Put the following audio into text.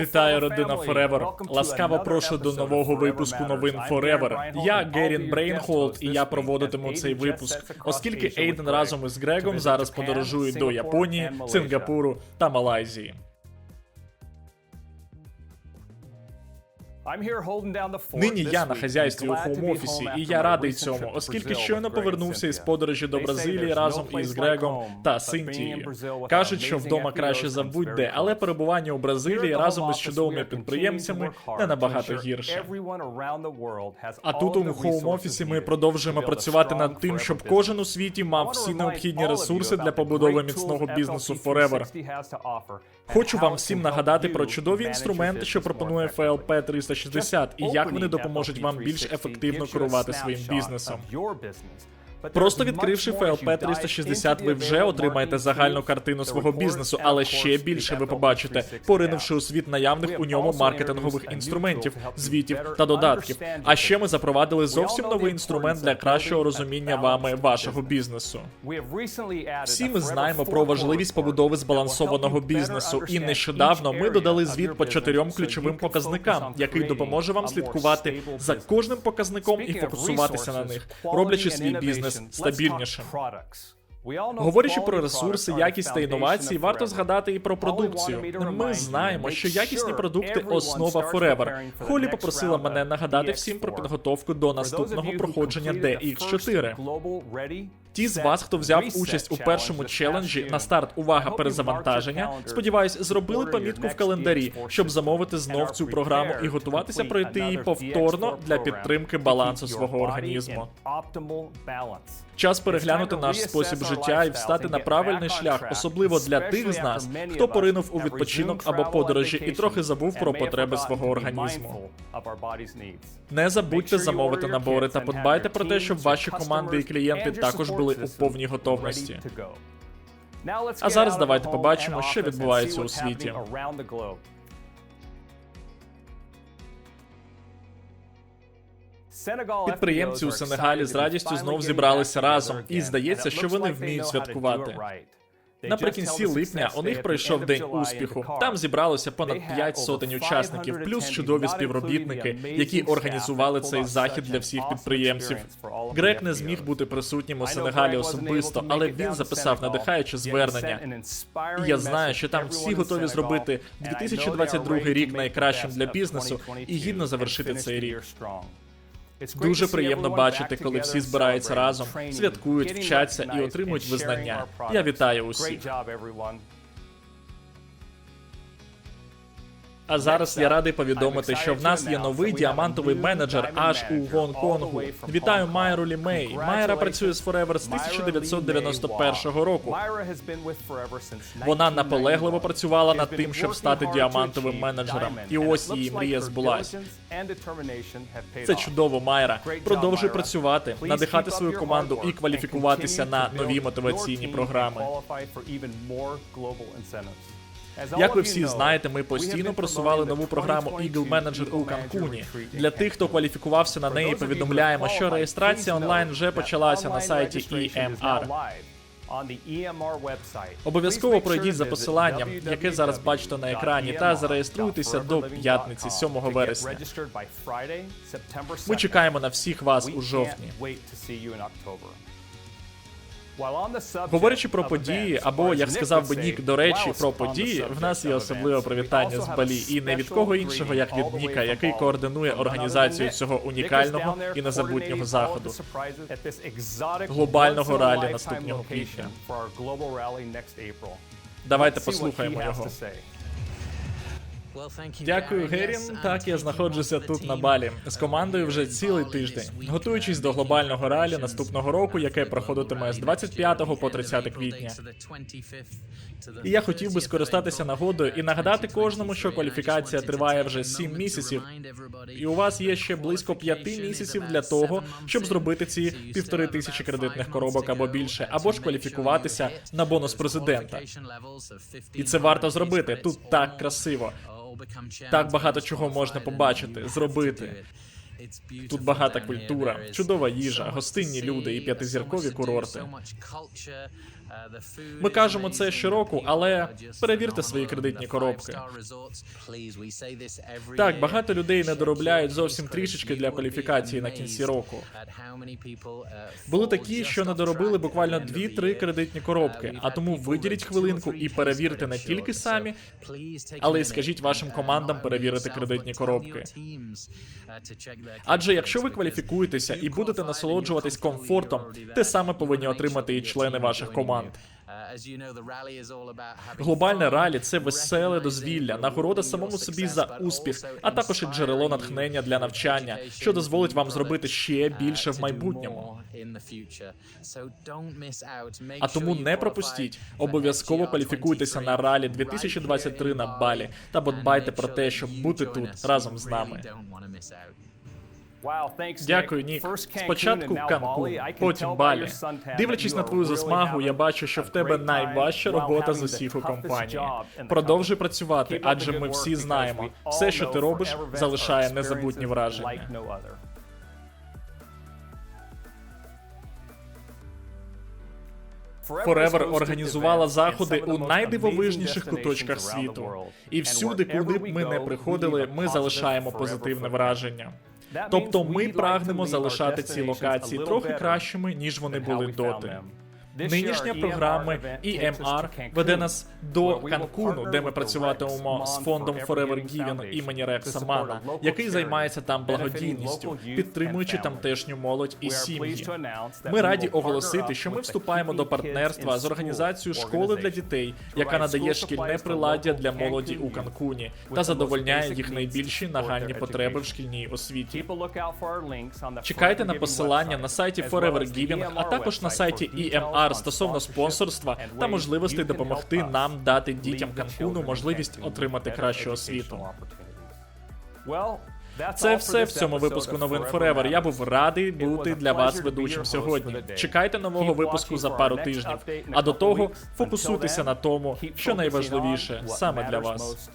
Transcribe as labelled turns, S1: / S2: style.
S1: Вітаю, родина Forever. Ласкаво прошу до нового випуску новин Forever. Я Герін Брейнхолд, і я проводитиму цей випуск, оскільки Ейден разом із Грегом зараз подорожують до Японії, Сингапуру та Малайзії. Нині я на хазяйстві у хоум-офісі, і я радий цьому, оскільки щойно повернувся із подорожі до Бразилії разом із Грегом та Синтією. Кажуть, що вдома краще за будь-де, але перебування у Бразилії разом із чудовими підприємцями не набагато гірше. А тут у хоум-офісі ми продовжуємо працювати над тим, щоб кожен у світі мав всі необхідні ресурси для побудови міцного бізнесу Forever. Хочу вам всім нагадати про чудові інструменти, що пропонує FLP 360, і як вони допоможуть вам більш ефективно керувати своїм бізнесом. Просто відкривши FLP 360, ви вже отримаєте загальну картину свого бізнесу, але ще більше ви побачите, поринувши у світ наявних у ньому маркетингових інструментів, звітів та додатків. А ще ми запровадили зовсім новий інструмент для кращого розуміння вами вашого бізнесу. Всі ми знаємо про важливість побудови збалансованого бізнесу, і нещодавно ми додали звіт по чотирьом ключовим показникам, який допоможе вам слідкувати за кожним показником і фокусуватися на них, роблячи свій бізнес стабільнішим. Говорячи про ресурси, якість та інновації, варто згадати і про продукцію. Ми знаємо, що якісні продукти основа Forever. Холі попросила мене нагадати всім про підготовку до наступного проходження DX4. Ті з вас, хто взяв участь у першому челенджі на старт увага перезавантаження, сподіваюсь, зробили помітку в календарі, щоб замовити знов цю програму і готуватися пройти її повторно для підтримки балансу свого організму. Час переглянути наш спосіб життя і встати на правильний шлях, особливо для тих з нас, хто поринув у відпочинок або подорожі і трохи забув про потреби свого організму. Не забудьте замовити набори та подбайте про те, щоб ваші команди і клієнти також були у повній готовності.
S2: А зараз давайте побачимо, що відбувається у світі.
S1: Підприємці у Сенегалі з радістю знов зібралися разом, і здається, що вони вміють святкувати. Наприкінці липня у них пройшов день успіху. Там зібралося понад 5 сотень учасників, плюс чудові співробітники, які організували цей захід для всіх підприємців. Грек не зміг бути присутнім у Сенегалі особисто, але він записав надихаюче звернення. І я знаю, що там всі готові зробити 2022 рік найкращим для бізнесу і гідно завершити цей рік. Дуже приємно бачити, коли всі збираються разом, святкують, вчаться і отримують визнання. Я вітаю усіх. А зараз я радий повідомити, що в нас є новий діамантовий менеджер аж у Гонконгу. Вітаю Майру Лі Мей. Майра працює з Forever з 1991 року. Вона наполегливо працювала над тим, щоб стати діамантовим менеджером. І ось її мрія збулась. Це чудово, Майра. Продовжуй працювати, надихати свою команду і кваліфікуватися на нові мотиваційні програми. Як ви всі знаєте, ми постійно просували нову програму Eagle Manager у Канкуні. Для тих, хто кваліфікувався на неї, повідомляємо, що реєстрація онлайн вже почалася на сайті EMR. Обов'язково пройдіть за посиланням, яке зараз бачите на екрані, та зареєструйтеся до п'ятниці, 7 вересня. Ми чекаємо на всіх вас у жовтні. Говорячи про події, або як сказав би Нік, до речі, про події, в нас є особливе привітання з Балі, і не від кого іншого, як від Ніка, який координує організацію цього унікального і незабутнього заходу. глобального ралі наступного квітня. Давайте послухаємо його. Дякую, Герін. Так, я знаходжуся тут на балі з командою вже цілий тиждень, готуючись до глобального ралі наступного року, яке проходитиме з 25 по 30 квітня. І я хотів би скористатися нагодою і нагадати кожному, що кваліфікація триває вже 7 місяців. І у вас є ще близько 5 місяців для того, щоб зробити ці півтори тисячі кредитних коробок або більше, або ж кваліфікуватися на бонус президента. І це варто зробити. Тут так красиво. Так багато чого можна побачити, зробити. Тут багата культура, чудова їжа, гостинні люди і п'ятизіркові курорти. Ми кажемо це щороку, але перевірте свої кредитні коробки. Так, багато людей не доробляють зовсім трішечки для кваліфікації на кінці року. Були такі, що не доробили буквально 2-3 кредитні коробки. А тому виділіть хвилинку і перевірте не тільки самі, але й скажіть вашим командам перевірити кредитні коробки. Адже якщо ви кваліфікуєтеся і будете насолоджуватись комфортом, те саме повинні отримати і члени ваших команд. Глобальне ралі це веселе дозвілля, нагорода самому собі за успіх, а також і джерело натхнення для навчання, що дозволить вам зробити ще більше в майбутньому. А тому не пропустіть. Обов'язково кваліфікуйтеся на ралі 2023 на Балі та подбайте про те, щоб бути тут разом з нами. Дякую, Нік. Спочатку Канкун, потім Балі. Дивлячись на твою засмагу, я бачу, що в тебе найважча робота з усіх у компанії. Продовжуй працювати, адже ми всі знаємо, все, що ти робиш, залишає незабутні враження. Forever організувала заходи у найдивовижніших куточках світу. І всюди, куди б ми не приходили, ми залишаємо позитивне враження. Тобто ми прагнемо залишати ці локації трохи кращими, ніж вони були доти. Нинішня програма EMR веде нас до Канкуну, де ми працюватимемо з фондом Forever Giving імені Рекса Мана, який займається там благодійністю, підтримуючи тамтешню молодь і сім'ї. Ми раді оголосити, що ми вступаємо до партнерства з організацією школи для дітей, яка надає шкільне приладдя для молоді у Канкуні та задовольняє їх найбільші нагальні потреби в шкільній освіті. Чекайте на посилання на сайті Forever Giving, а також на сайті EMR стосовно спонсорства та можливостей допомогти нам дати дітям Канкуну можливість отримати кращу освіту. Це все в цьому випуску новин Forever. Я був радий бути для вас ведучим сьогодні. Чекайте нового випуску за пару тижнів. А до того фокусуйтеся на тому, що найважливіше саме для вас.